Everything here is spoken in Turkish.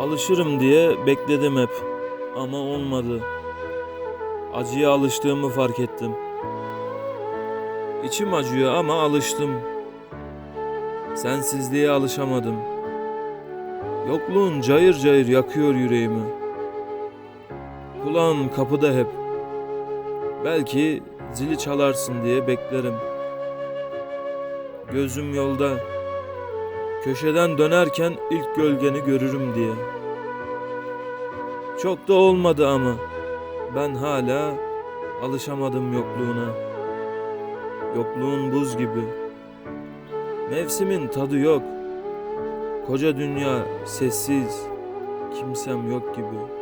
Alışırım diye bekledim hep ama olmadı. Acıya alıştığımı fark ettim. İçim acıyor ama alıştım. Sensizliğe alışamadım. Yokluğun cayır cayır yakıyor yüreğimi. Kulağın kapıda hep. Belki zili çalarsın diye beklerim. Gözüm yolda. Köşeden dönerken ilk gölgeni görürüm diye. Çok da olmadı ama ben hala alışamadım yokluğuna. Yokluğun buz gibi. Mevsimin tadı yok. Koca dünya sessiz. Kimsem yok gibi.